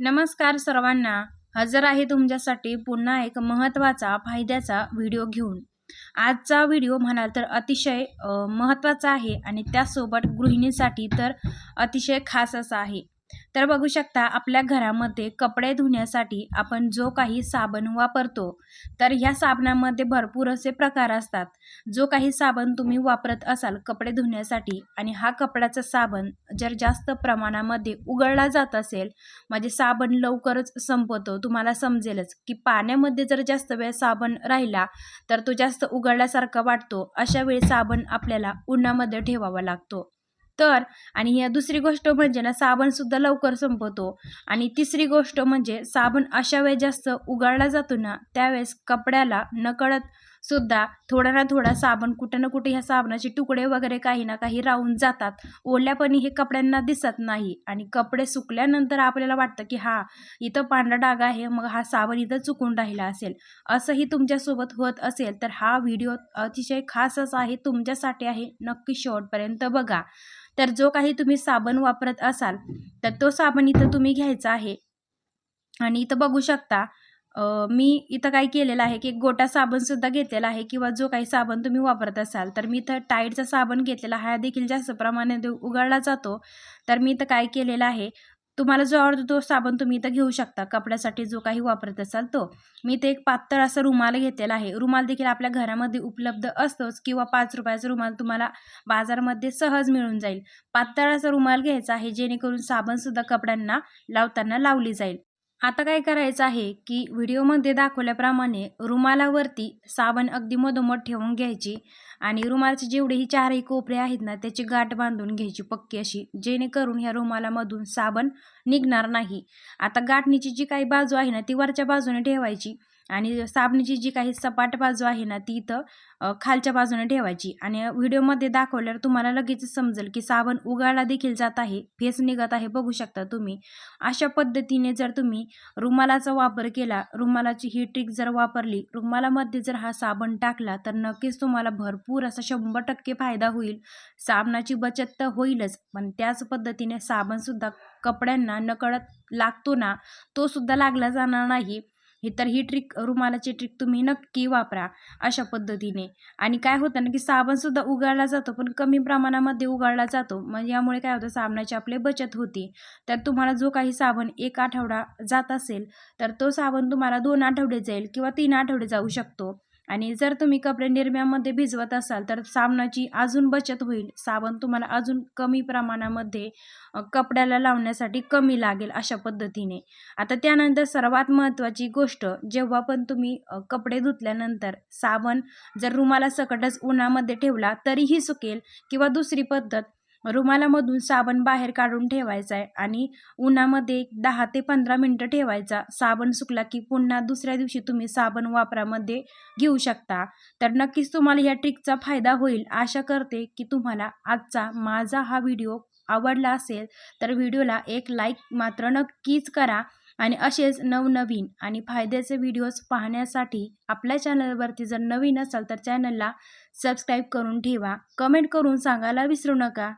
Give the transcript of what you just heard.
नमस्कार सर्वांना. हजर आहे तुमच्यासाठी पुन्हा एक महत्त्वाचा फायद्याचा व्हिडिओ घेऊन. आजचा व्हिडिओ म्हणाल तर अतिशय महत्त्वाचा आहे आणि त्यासोबत गृहिणीसाठी तर अतिशय खास असा आहे. तर बघू शकता आपल्या घरामध्ये कपडे धुण्यासाठी आपण जो काही साबण वापरतो तर ह्या साबणामध्ये भरपूर असे प्रकार असतात. जो काही साबण तुम्ही वापरत असाल कपडे धुण्यासाठी आणि हा कपड्याचा साबण जर जास्त प्रमाणामध्ये उघडला जात असेल म्हणजे साबण लवकरच संपतो तुम्हाला समजेलच की पाण्यामध्ये जर जास्त वेळ साबण राहिला तर तो जास्त उघडल्यासारखा वाटतो. अशा वेळी साबण आपल्याला उन्हामध्ये ठेवावा लागतो. तर आणि ह्या दुसरी गोष्ट म्हणजे ना साबणसुद्धा लवकर संपवतो आणि तिसरी गोष्ट म्हणजे साबण अशा वेळेस जास्त उघडला जातो ना त्यावेळेस कपड्याला नकळत सुद्धा थोडा ना थोडा साबण कुठे ना कुठे ह्या साबणाचे तुकडे वगैरे काही ना काही राहून जातात. ओल्यापणी हे कपड्यांना दिसत नाही. आणि कपडे सुकल्यानंतर आपल्याला वाटतं की हा इथं पांढरा डाग आहे मग हा साबण इथं चुकून राहिला असेल. असंही तुमच्यासोबत होत असेल तर हा व्हिडिओ अतिशय खासच आहे तुमच्यासाठी आहे नक्की शेवटपर्यंत बघा. तर जो काही तुम्ही साबण वापरत असाल तर तो साबण इथं तुम्ही घ्यायचा आहे. आणि इथं बघू शकता अ, मी इथं काय केलेलं आहे की एक गोटा साबणसुद्धा घेतलेला आहे किंवा जो काही साबण तुम्ही वापरत असाल तर मी इथं टाईडचा साबण घेतलेला हा देखील जास्त प्रमाणात उघडला जातो. तर मी इथं काय केलेलं आहे तुम्हाला जो आवडतो तो साबण तुम्ही इथं घेऊ शकता. कपड्यासाठी जो काही वापरत असाल तो. मी इथे एक पातळ असा रुमाल घेतलेला आहे. रुमाल देखील आपल्या घरामध्ये उपलब्ध असतोच किंवा पाच रुपयाचा रुमाल तुम्हाला बाजारमध्ये सहज मिळून जाईल. पातळ असा रुमाल घ्यायचा आहे जेणेकरून साबणसुद्धा कपड्यांना लावताना लावली जाईल. आता काय करायचं आहे की व्हिडिओमध्ये दाखवल्याप्रमाणे रुमालावरती साबण अगदी मधोमध ठेवून घ्यायची आणि रुमालचे जेवढेही चारही कोपरे आहेत ना त्याची गाठ बांधून घ्यायची पक्की अशी जेणेकरून ह्या रुमालामधून साबण निघणार नाही. आता गाठणीची जी काही बाजू आहे ना ती वरच्या बाजूने ठेवायची. आणि साबणीची जी काही सपाट बाजू आहे ना ती इथं खालच्या बाजूने ठेवायची. आणि व्हिडिओमध्ये दाखवल्यावर तुम्हाला लगेच समजेल की साबण उगाळला देखील जात आहे फेस निघत आहे बघू शकता तुम्ही. अशा पद्धतीने जर तुम्ही रुमालाचा वापर केला रुमालाची ही ट्रिक जर वापरली रुमालामध्ये जर हा साबण टाकला तर नक्कीच तुम्हाला भरपूर असा शंभर टक्के फायदा होईल. साबणाची बचत तर होईलच पण त्याच पद्धतीने साबणसुद्धा कपड्यांना नकळत लागतो ना तो सुद्धा लागला जाणार नाही. हे तर ही ट्रिक रुमालाची ट्रिक तुम्ही नक्की वापरा अशा पद्धतीने. आणि काय होतं ना की साबणसुद्धा उगाळला जातो पण कमी प्रमाणामध्ये उगाळला जातो. मग यामुळे काय होतं साबणाची आपली बचत होती. तर तुम्हाला जो काही साबण एक आठवडा जात असेल तर तो साबण तुम्हाला दोन आठवडे जाईल किंवा तीन आठवडे जाऊ शकतो. आणि जर तुम्ही कपडे निरम्यामध्ये भिजवत असाल तर साबणाची अजून बचत होईल. साबण तुम्हाला अजून कमी प्रमाणामध्ये कपड्याला लावण्यासाठी कमी लागेल अशा पद्धतीने. आता त्यानंतर सर्वात महत्त्वाची गोष्ट जेव्हा पण तुम्ही कपडे धुतल्यानंतर साबण जर रुमाला सकटच उन्हामध्ये ठेवला तरीही सुकेल किंवा दुसरी पद्धत रुमालामधून साबण बाहेर काढून ठेवायचा आहे आणि उन्हामध्ये दहा ते पंधरा मिनटं ठेवायचा. साबण सुकला की पुन्हा दुसऱ्या दिवशी तुम्ही साबण वापरामध्ये घेऊ शकता. तर नक्कीच तुम्हाला या ट्रिकचा फायदा होईल. आशा करते की तुम्हाला आजचा माझा हा व्हिडिओ आवडला असेल तर व्हिडिओला एक लाईक मात्र नक्कीच करा आणि असेच नवनवीन आणि फायद्याचे व्हिडिओज पाहण्यासाठी आपल्या चॅनलवरती जर नवीन असाल तर चॅनलला सबस्क्राईब करून ठेवा. कमेंट करून सांगायला विसरू नका.